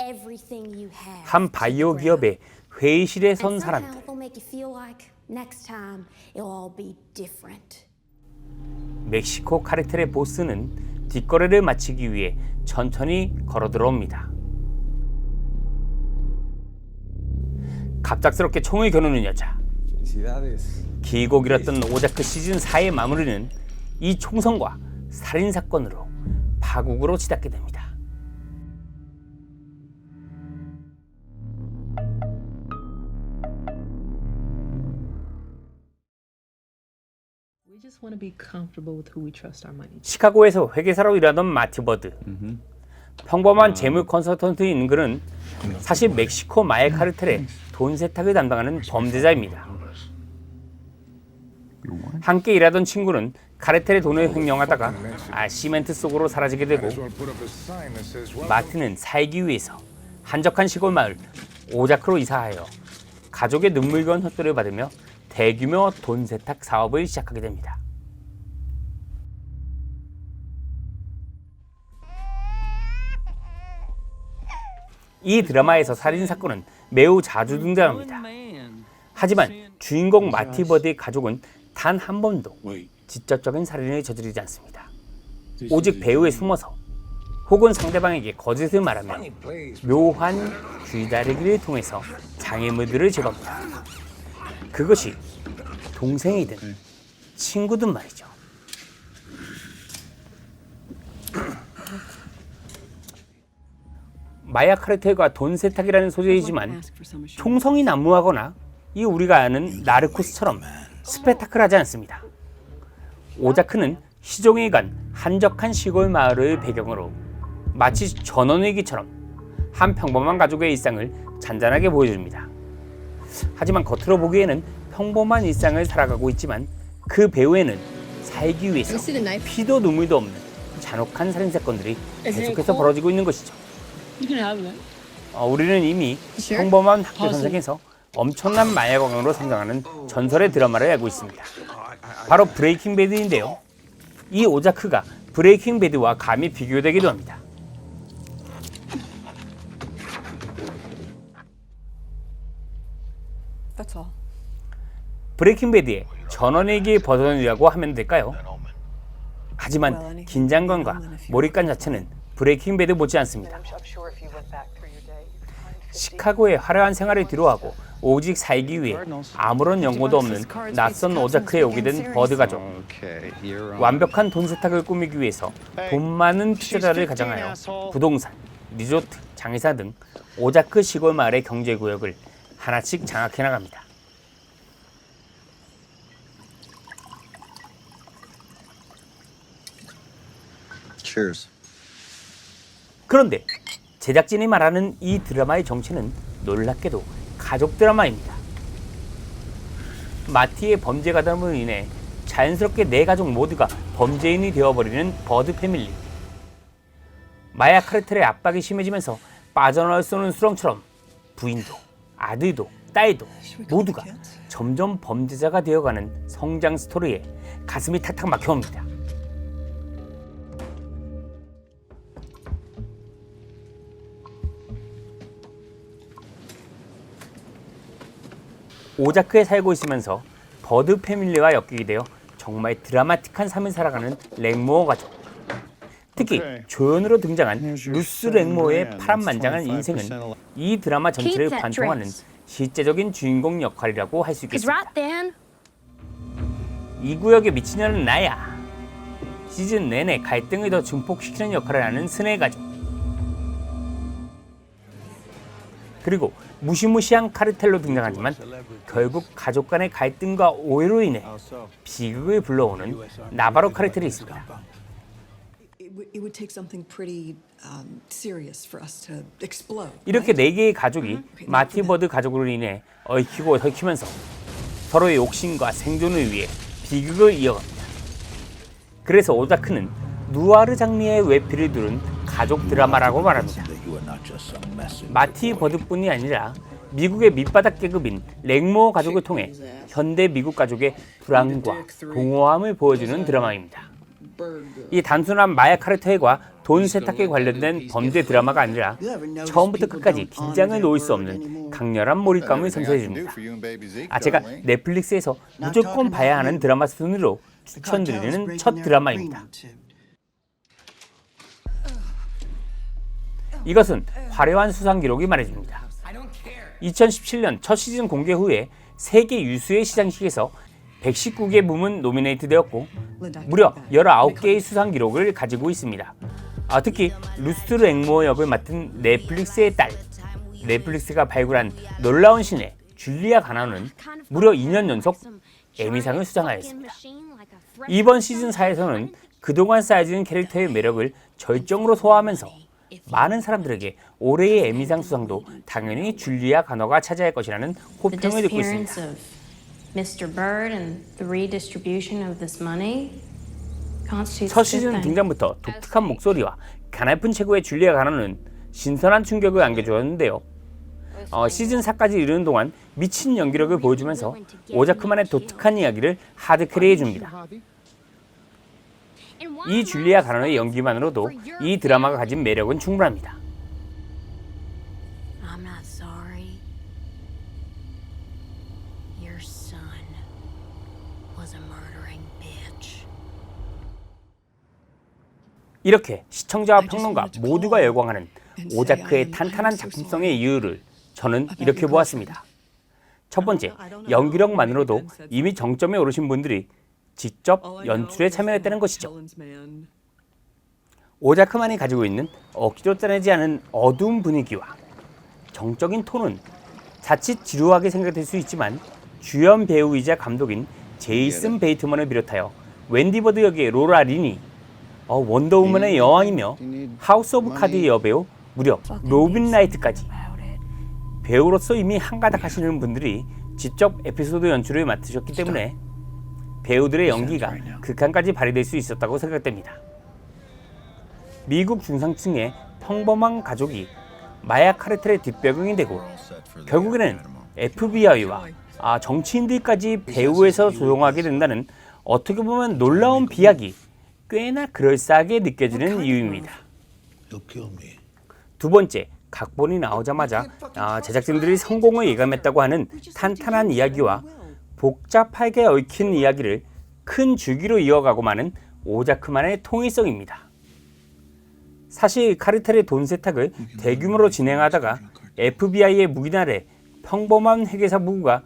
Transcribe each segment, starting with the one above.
everything you have. 한 바이오 기업의 회의실에 선 And 사람들. somehow they'll make you feel like next time it'll all be different. 멕시코 카르텔의 보스는 뒷거래를 마치기 위해 천천히 걸어 들어옵니다. 갑작스럽게 총을 겨누는 여자. 길고 길었던 오자크 시즌 4의 마무리는 이 총성과 살인 사건으로 파국으로 치닫게 됩니다. 시카고에서 회계사로 일하던 마티 버드. 평범한 재무 컨설턴트인 그는 사실 멕시코 마약 카르텔의 돈 세탁을 담당하는 범죄자입니다. 함께 일하던 친구는 카르텔의 돈을 횡령하다가 아, 시멘트 속으로 사라지게 되고 마티는 살기 위해서 한적한 시골 마을 오자크로 이사하여 가족의 눈물겨운 헛들을 받으며 대규모 돈 세탁 사업을 시작하게 됩니다. 이 드라마에서 살인 사건은 매우 자주 등장합니다. 하지만 주인공 마티 버드의 가족은 단 한 번도 직접적인 살인을 저지르지 않습니다. 오직 배우에 숨어서 혹은 상대방에게 거짓을 말하며 묘한 귀다리기를 통해서 장애물들을 제거합니다. 그것이 동생이든 친구든 말이죠. 마약 카르텔과 돈 세탁이라는 소재이지만 총성이 난무하거나 이 우리가 아는 나르코스처럼 스페타클하지 않습니다. 오자크는 시종일 간 한적한 시골 마을을 배경으로 마치 전원일기처럼 한 평범한 가족의 일상을 잔잔하게 보여줍니다. 하지만 겉으로 보기에는 평범한 일상을 살아가고 있지만 그 배후에는 살기 위해서 피도 눈물도 없는 잔혹한 살인 사건들이 계속해서 벌어지고 있는 것이죠. 어, 우리는 이미 평범한 학교 선생에서 엄청난 마약 왕으로 성장하는 전설의 드라마를 알고 있습니다. 바로 브레이킹 배드인데요. 이 오자크가 브레이킹 배드와 감히 비교되기도 합니다. 브레이킹 배드의 전원일기 버전이라고 하면 될까요? 하지만 긴장감과 몰입감 자체는 브레이킹 배드 못지 않습니다. I'm sure if you look back through your day, you can find 시카고의 화려한 생활을 뒤로하고 오직 살기 위해 아무런 연고도 없는 낯선 오자크에 오게 된 버드 가족. 완벽한 돈 세탁을 꾸미기 위해서 돈 많은 투자자를 가장하여 부동산, 리조트, 장의사 등 오자크 시골 마을의 경제 구역을 하나씩 장악해 나갑니다. Cheers. 그런데 제작진이 말하는 이 드라마의 정체는 놀랍게도 가족 드라마입니다. 마티의 범죄 가담으로 인해 자연스럽게 내 가족 모두가 범죄인이 되어버리는 버드 패밀리. 마약 카르텔의 압박이 심해지면서 빠져나올 수 없는 수렁처럼 부인도, 아들도, 딸도 모두가 점점 범죄자가 되어가는 성장 스토리에 가슴이 탁탁 막혀옵니다. 오자크에 살고 있으면서 버드 패밀리와 엮이게 되어 정말 드라마틱한 삶을 살아가는 랭모어 가족. 특히 조연으로 등장한 루스 랭모의 파란만장한 인생은 이 드라마 전체를 관통하는. 실제적인 주인공 역할이라고 할 수 있겠습니다. 이 구역의 미친년은 나야. 시즌 내내 갈등을 더 증폭시키는 역할을 하는 스네 가족. 그리고 무시무시한 카르텔로 등장하지만 결국 가족 간의 갈등과 오해로 인해 비극을 불러오는 나바로 카르텔이 있습니다. It, w- it would take something pretty serious for us to explode. 이렇게 네 개의 가족이 마티버드 가족으로 인해 얽히고 설키면서 서로의 욕심과 생존을 위해 비극을 이어갑니다. 그래서 오다크는 누아르 장르의 외피를 두른 가족 드라마라고 말합니다. 마티 버드뿐이 아니라 미국의 밑바닥 계급인 랭모 가족을 통해 현대 미국 가족의 불안과 공허함을 보여주는 드라마입니다. 이 단순한 마약 카르텔과 돈 세탁에 관련된 범죄 드라마가 아니라 처음부터 끝까지 긴장을 놓을 수 없는 강렬한 몰입감을 선사해 줍니다. 아 제가 넷플릭스에서 무조건 봐야 하는 드라마 순으로 추천드리는 첫 드라마입니다. 이것은 화려한 수상 기록이 말해줍니다. 2017년 첫 시즌 공개 후에 세계 유수의 시상식에서 119개 부문 노미네이트 되었고 무려 19개의 수상 기록을 가지고 있습니다. 아, 특히 루스트 랭모 역을 맡은 넷플릭스의 딸 넷플릭스가 발굴한 놀라운 신의 줄리아 가나는 무려 2년 연속 에미상을 수상하였습니다. 이번 시즌 4에서는 그동안 쌓여진 캐릭터의 매력을 절정으로 소화하면서 많은 사람들에게 올해의 에미상 수상도 당연히 줄리아 가너가 차지할 것이라는 호평을 듣고 있습니다. 첫 시즌. 등장부터 독특한 목소리와 가날픈 최고의 줄리아 가너는 신선한 충격을 안겨주었는데요. 어, 시즌 4까지 이르는 동안 미친 연기력을 보여주면서 오자크만의 독특한 이야기를 하드캐리해 줍니다. 이 줄리아 가너의 연기만으로도 이 드라마가 가진 매력은 충분합니다. 이렇게 시청자와 평론가 모두가 열광하는 오자크의 탄탄한 작품성의 이유를 저는 이렇게 보았습니다. 첫 번째, 연기력만으로도 이미 정점에 오르신 분들이 직접 연출에 참여했다는 것이죠. 오자크만이 가지고 있는 억지로 짜내지 않은 어두운 분위기와 정적인 톤은 자칫 지루하게 생각될 수 있지만 주연 배우이자 감독인 제이슨 베이트먼을 비롯하여 웬디 버드 역의 로라 린이 어, 원더우먼의 여왕이며 하우스 오브 카드의 여배우 무려 로빈 라이트까지. 배우로서 이미 한가닥 하시는 분들이 직접 에피소드 연출을 맡으셨기 때문에 배우들의 연기가 극한까지 발휘될 수 있었다고 생각됩니다. 미국 중상층의 평범한 가족이 마약 카르텔의 뒷배경이 되고 결국에는 FBI와 아, 정치인들까지 배후에서 조종하게 된다는 어떻게 보면 놀라운 비약이 꽤나 그럴싸하게 느껴지는 이유입니다. 두 번째, 각본이 나오자마자 아, 제작진들이 성공을 예감했다고 하는 탄탄한 이야기와 복잡하게 얽힌 이야기를 큰 주기로 이어가고 마는 오자크만의 통일성입니다. 사실 카르텔의 돈 세탁을 대규모로 진행하다가 FBI의 아래 평범한 회계사 부부가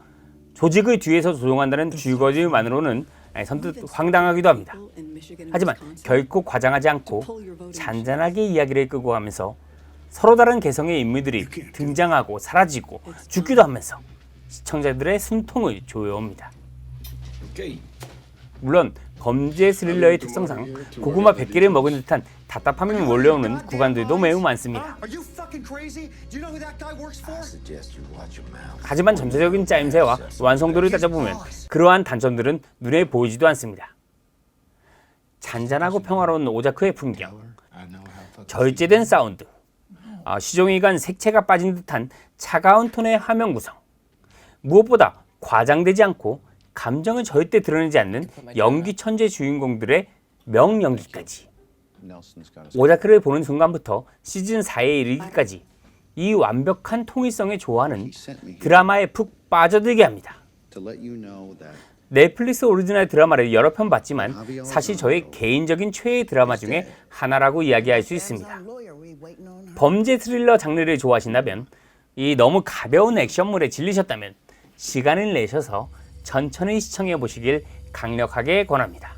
조직을 뒤에서 조종한다는 줄거리만으로는 아니, 선뜻 황당하기도 합니다. 하지만 결코 과장하지 않고 잔잔하게 이야기를 끌고 가면서 서로 다른 개성의 인물들이 등장하고 사라지고 죽기도 하면서 시청자들의 숨통을 조여옵니다. 물론 범죄 스릴러의 특성상 고구마 100개를 먹은 듯한 답답함이 몰려오는 구간들도 매우 많습니다. Are you fucking crazy? Do you know who that guy works for? 하지만 전체적인 짜임새와 완성도를 따져보면 그러한 단점들은 눈에 보이지도 않습니다. 잔잔하고 평화로운 오자크의 풍경, 절제된 사운드, 아, 시종일관 색채가 빠진 듯한 차가운 톤의 화면 구성, 무엇보다 과장되지 않고 감정을 절대 드러내지 않는 연기 천재 주인공들의 명연기까지. 오자크를 보는 순간부터 시즌 4에 이르기까지 이 완벽한 통일성에 좋아하는 드라마에 푹 빠져들게 합니다. 넷플릭스 오리지널 드라마를 여러 편 봤지만 사실 저의 개인적인 최애 드라마 중에 하나라고 이야기할 수 있습니다. 범죄 스릴러 장르를 좋아하신다면 이 너무 가벼운 액션물에 질리셨다면 시간을 내셔서 천천히 시청해 보시길 강력하게 권합니다.